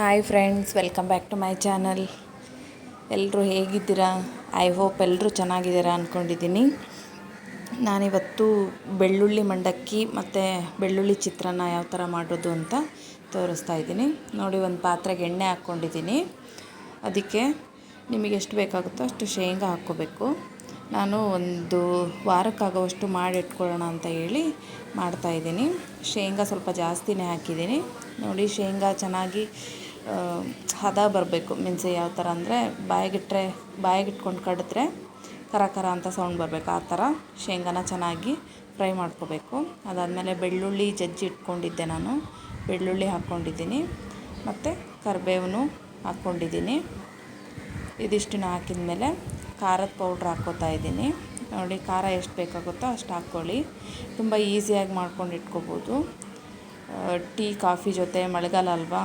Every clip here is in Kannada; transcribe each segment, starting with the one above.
Hi friends welcome back to my channel ಎಲ್ಲರೂ ಹೇಗಿದ್ದೀರಾ? ಐ ಹೋಪ್ ಎಲ್ಲರೂ ಚೆನ್ನಾಗಿದ್ದೀರಾ ಅಂದ್ಕೊಂಡಿದ್ದೀನಿ ನಾನಿವತ್ತು ಬೆಳ್ಳುಳ್ಳಿ ಮಂಡಕ್ಕಿ ಮತ್ತು ಬೆಳ್ಳುಳ್ಳಿ ಚಿತ್ರಾನ್ನ ಯಾವ ಥರ ಮಾಡೋದು ಅಂತ ತೋರಿಸ್ತಾ ಇದ್ದೀನಿ. ನೋಡಿ, ಒಂದು ಪಾತ್ರೆಗೆ ಎಣ್ಣೆ ಹಾಕ್ಕೊಂಡಿದ್ದೀನಿ. ಅದಕ್ಕೆ ನಿಮಗೆ ಎಷ್ಟು ಬೇಕಾಗುತ್ತೋ ಅಷ್ಟು ಶೇಂಗಾ ಹಾಕ್ಕೋಬೇಕು. ನಾನು ಒಂದು ವಾರಕ್ಕಾಗೋವಷ್ಟು ಮಾಡಿಟ್ಕೊಳ್ಳೋಣ ಅಂತ ಹೇಳಿ ಮಾಡ್ತಾಯಿದ್ದೀನಿ ಶೇಂಗಾ ಸ್ವಲ್ಪ ಜಾಸ್ತಿನೇ ಹಾಕಿದ್ದೀನಿ. ನೋಡಿ, ಶೇಂಗಾ ಚೆನ್ನಾಗಿ ಹದ ಬರಬೇಕು. ಮೀನ್ಸ್ ಯಾವ ಥರ ಅಂದರೆ ಬಾಯಿಗಿಟ್ಟರೆ ಬಾಯಿಗಿಟ್ಕೊಂಡು ಕಡಿದ್ರೆ ಕರ ಕರ ಅಂತ ಸೌಂಡ್ ಬರಬೇಕು. ಆ ಥರ ಶೇಂಗಾನ ಚೆನ್ನಾಗಿ ಫ್ರೈ ಮಾಡ್ಕೋಬೇಕು. ಅದಾದಮೇಲೆ ಬೆಳ್ಳುಳ್ಳಿ ಜಜ್ಜಿ ಇಟ್ಕೊಂಡಿದ್ದೆ ನಾನು. ಬೆಳ್ಳುಳ್ಳಿ ಹಾಕ್ಕೊಂಡಿದ್ದೀನಿ ಮತ್ತು ಕರಿಬೇವು ಹಾಕ್ಕೊಂಡಿದ್ದೀನಿ ಇದಿಷ್ಟನ್ನು ಹಾಕಿದ ಮೇಲೆ ಖಾರದ ಪೌಡ್ರ್ ಹಾಕ್ಕೋತಾ ಇದ್ದೀನಿ. ನೋಡಿ, ಖಾರ ಎಷ್ಟು ಬೇಕಾಗುತ್ತೋ ಅಷ್ಟು ಹಾಕ್ಕೊಳ್ಳಿ. ತುಂಬ ಈಸಿಯಾಗಿ ಮಾಡ್ಕೊಂಡು ಇಟ್ಕೋಬೋದು. ಟೀ, ಕಾಫಿ ಜೊತೆ ಮಳೆಗಾಲ ಅಲ್ವಾ?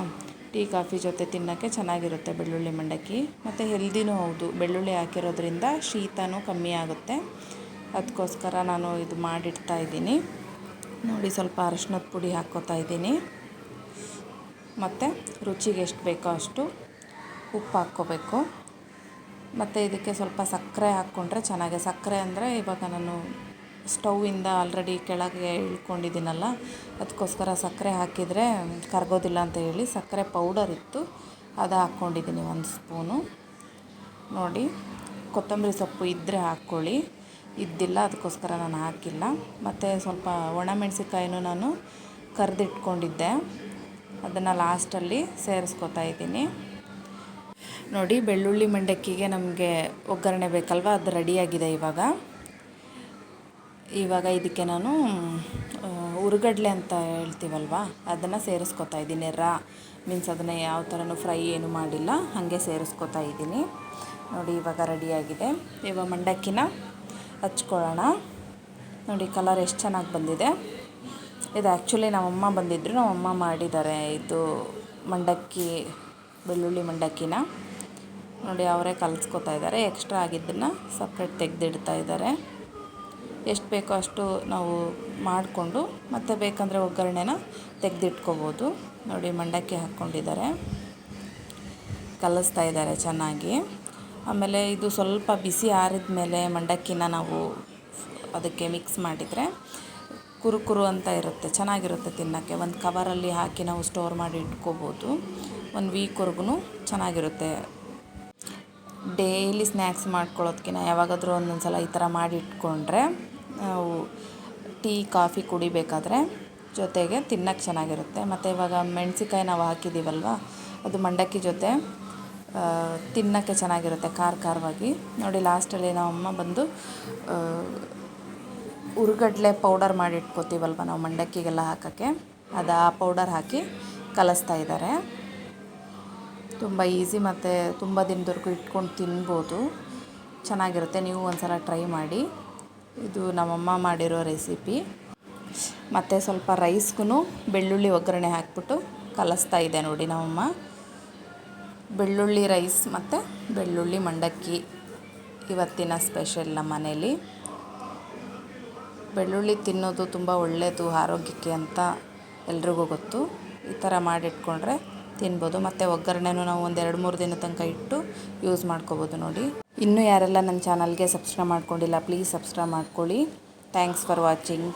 ಟೀ, ಕಾಫಿ ಜೊತೆ ತಿನ್ನೋಕ್ಕೆ ಚೆನ್ನಾಗಿರುತ್ತೆ ಬೆಳ್ಳುಳ್ಳಿ ಮಂಡಕ್ಕಿ. ಮತ್ತು ಹೆಲ್ದಿನೂ ಹೌದು. ಬೆಳ್ಳುಳ್ಳಿ ಹಾಕಿರೋದ್ರಿಂದ ಶೀತನೂ ಕಮ್ಮಿ ಆಗುತ್ತೆ. ಅದಕ್ಕೋಸ್ಕರ ನಾನು ಇದು ಮಾಡಿಡ್ತಾ ಇದ್ದೀನಿ. ನೋಡಿ, ಸ್ವಲ್ಪ ಅರಶಿನದ ಪುಡಿ ಹಾಕ್ಕೋತಾ ಇದ್ದೀನಿ. ಮತ್ತು ರುಚಿಗೆ ಎಷ್ಟು ಬೇಕೋ ಅಷ್ಟು ಉಪ್ಪು ಹಾಕ್ಕೋಬೇಕು. ಮತ್ತು ಇದಕ್ಕೆ ಸ್ವಲ್ಪ ಸಕ್ಕರೆ ಹಾಕ್ಕೊಂಡ್ರೆ ಚೆನ್ನಾಗಿ. ಸಕ್ಕರೆ ಅಂದರೆ ಇವಾಗ ನಾನು ಸ್ಟೌವಿಂದ ಆಲ್ರೆಡಿ ಕೆಳಗೆ ಇಳ್ಕೊಂಡಿದ್ದೀನಲ್ಲ, ಅದಕ್ಕೋಸ್ಕರ ಸಕ್ಕರೆ ಹಾಕಿದರೆ ಕರಗೋದಿಲ್ಲ ಅಂತ ಹೇಳಿ ಸಕ್ಕರೆ ಪೌಡರ್ ಇತ್ತು, ಅದು ಹಾಕ್ಕೊಂಡಿದ್ದೀನಿ ಒಂದು ಸ್ಪೂನು. ನೋಡಿ, ಕೊತ್ತಂಬರಿ ಸೊಪ್ಪು ಇದ್ದರೆ ಹಾಕ್ಕೊಳ್ಳಿ, ಇದ್ದಿಲ್ಲ ಅದಕ್ಕೋಸ್ಕರ ನಾನು ಹಾಕಿಲ್ಲ. ಮತ್ತು ಸ್ವಲ್ಪ ಒಣಮೆಣಸಿಕಾಯಿನೂ ನಾನು ಕರೆದಿಟ್ಕೊಂಡಿದ್ದೆ, ಅದನ್ನು ಲಾಸ್ಟಲ್ಲಿ ಸೇರಿಸ್ಕೊತಾ ಇದ್ದೀನಿ. ನೋಡಿ, ಬೆಳ್ಳುಳ್ಳಿ ಮಂಡಕ್ಕಿಗೆ ನಮಗೆ ಒಗ್ಗರಣೆ ಬೇಕಲ್ವ, ಅದು ರೆಡಿಯಾಗಿದೆ ಇವಾಗ. ಇವಾಗ ಇದಕ್ಕೆ ನಾನು ಉರುಗಡಲೆ ಅಂತ ಹೇಳ್ತೀವಲ್ವ? ಅದನ್ನು ಸೇರಿಸ್ಕೊತಾ ಇದ್ದೀನಿ. ರಾ ಮೀನ್ಸ್ ಅದನ್ನು ಯಾವ ಥರನೂ ಫ್ರೈ ಏನು ಮಾಡಿಲ್ಲ, ಹಾಗೆ ಸೇರಿಸ್ಕೊತಾ ಇದ್ದೀನಿ. ನೋಡಿ, ಇವಾಗ ರೆಡಿಯಾಗಿದೆ ಇವಾಗ ಮಂಡಕ್ಕಿನ ಹಚ್ಕೊಳ್ಳೋಣ. ನೋಡಿ ಕಲರ್ ಎಷ್ಟು ಚೆನ್ನಾಗಿ ಬಂದಿದೆ. ಇದು ಆ್ಯಕ್ಚುಲಿ ನಮ್ಮಮ್ಮ ಬಂದಿದ್ದರು ನಮ್ಮಮ್ಮ ಮಾಡಿದ್ದಾರೆ ಇದು ಮಂಡಕ್ಕಿ, ಬೆಳ್ಳುಳ್ಳಿ ಮಂಡಕ್ಕಿನ. ನೋಡಿ, ಅವರೇ ಕಲಿಸ್ಕೊತಾ ಇದ್ದಾರೆ. ಎಕ್ಸ್ಟ್ರಾ ಆಗಿದ್ದನ್ನು ಸಪ್ರೇಟ್ ತೆಗೆದಿಡ್ತಾ ಇದ್ದಾರೆ. ಎಷ್ಟು ಬೇಕೋ ಅಷ್ಟು ನಾವು ಮಾಡಿಕೊಂಡು ಮತ್ತು ಬೇಕಂದರೆ ಒಗ್ಗರಣೆನ ತೆಗೆದಿಟ್ಕೋಬೋದು. ನೋಡಿ, ಮಂಡಕ್ಕಿ ಹಾಕ್ಕೊಂಡಿದ್ದಾರೆ. ಕಲಿಸ್ತಾ ಇದ್ದಾರೆ ಚೆನ್ನಾಗಿ. ಆಮೇಲೆ ಇದು ಸ್ವಲ್ಪ ಬಿಸಿ ಆರಿದ ಮೇಲೆ ಮಂಡಕ್ಕಿನ ನಾವು ಅದಕ್ಕೆ ಮಿಕ್ಸ್ ಮಾಡಿದರೆ ಕುರು ಕುರು ಅಂತ ಇರುತ್ತೆ, ಚೆನ್ನಾಗಿರುತ್ತೆ ತಿನ್ನೋಕ್ಕೆ. ಒಂದು ಕವರಲ್ಲಿ ಹಾಕಿ ನಾವು ಸ್ಟೋರ್ ಮಾಡಿ ಇಟ್ಕೋಬೋದು. ಒಂದು ವೀಕ್ವರೆಗೂ ಚೆನ್ನಾಗಿರುತ್ತೆ. ಡೈಲಿ ಸ್ನ್ಯಾಕ್ಸ್ ಮಾಡ್ಕೊಳ್ಳೋದಕ್ಕಿಂತ ಯಾವಾಗಾದರೂ ಒಂದೊಂದು ಸಲ ಈ ಥರ ಮಾಡಿ ಇಟ್ಕೊಂಡ್ರೆ ನಾವು ಟೀ, ಕಾಫಿ ಕುಡಿಬೇಕಾದ್ರೆ ಜೊತೆಗೆ ತಿನ್ನಕ್ಕೆ ಚೆನ್ನಾಗಿರುತ್ತೆ. ಮತ್ತು ಇವಾಗ ಮೆಣಸಿನ್ಕಾಯಿ ನಾವು ಹಾಕಿದ್ದೀವಲ್ವ, ಅದು ಮಂಡಕ್ಕಿ ಜೊತೆ ತಿನ್ನೋಕ್ಕೆ ಚೆನ್ನಾಗಿರುತ್ತೆ ಖಾರ ಖಾರವಾಗಿ. ನೋಡಿ, ಲಾಸ್ಟಲ್ಲಿ ನಮ್ಮ ಅಮ್ಮ ಬಂದು ಉರುಗಡ್ಲೆ ಪೌಡರ್ ಮಾಡಿ ಇಟ್ಕೋತೀವಲ್ವ ನಾವು ಮಂಡಕ್ಕಿಗೆಲ್ಲ ಹಾಕೋಕ್ಕೆ, ಅದು ಆ ಪೌಡರ್ ಹಾಕಿ ಕಲಿಸ್ತಾ ಇದ್ದಾರೆ. ತುಂಬ ಈಸಿ ಮತ್ತು ತುಂಬ ದಿನದವರೆಗೂ ಇಟ್ಕೊಂಡು ತಿನ್ಬೋದು. ಚೆನ್ನಾಗಿರುತ್ತೆ, ನೀವು ಒಂದು ಸಲ ಟ್ರೈ ಮಾಡಿ. ಇದು ನಮ್ಮಮ್ಮ ಮಾಡಿರೋ ರೆಸಿಪಿ. ಮತ್ತು ಸ್ವಲ್ಪ ರೈಸ್ಗೂ ಬೆಳ್ಳುಳ್ಳಿ ಒಗ್ಗರಣೆ ಹಾಕ್ಬಿಟ್ಟು ಕಲಿಸ್ತಾ ಇದೆ ನೋಡಿ ನಮ್ಮಮ್ಮ. ಬೆಳ್ಳುಳ್ಳಿ ರೈಸ್ ಮತ್ತು ಬೆಳ್ಳುಳ್ಳಿ ಮಂಡಕ್ಕಿ ಇವತ್ತಿನ ಸ್ಪೆಷಲ್ ನಮ್ಮ ಮನೇಲಿ. ಬೆಳ್ಳುಳ್ಳಿ ತಿನ್ನೋದು ತುಂಬ ಒಳ್ಳೆಯದು ಆರೋಗ್ಯಕ್ಕೆ ಅಂತ ಎಲ್ರಿಗೂ ಗೊತ್ತು. ಈ ಥರ ಮಾಡಿಟ್ಕೊಂಡ್ರೆ ತಿನ್ಬೋದು. ಮತ್ತು ಒಗ್ಗರಣೆನೂ ನಾವು ಒಂದು ಎರಡು ಮೂರು ದಿನ ತನಕ ಇಟ್ಟು ಯೂಸ್ ಮಾಡ್ಕೋಬೋದು ನೋಡಿ. ಇನ್ನೂ ಯಾರೆಲ್ಲ ನನ್ನ ಚಾನಲ್ಗೆ ಸಬ್ಸ್ಕ್ರೈಬ್ ಮಾಡ್ಕೊಂಡಿಲ್ಲ ಪ್ಲೀಸ್ ಸಬ್ಸ್ಕ್ರೈಬ್ ಮಾಡ್ಕೊಳ್ಳಿ. Thanks for watching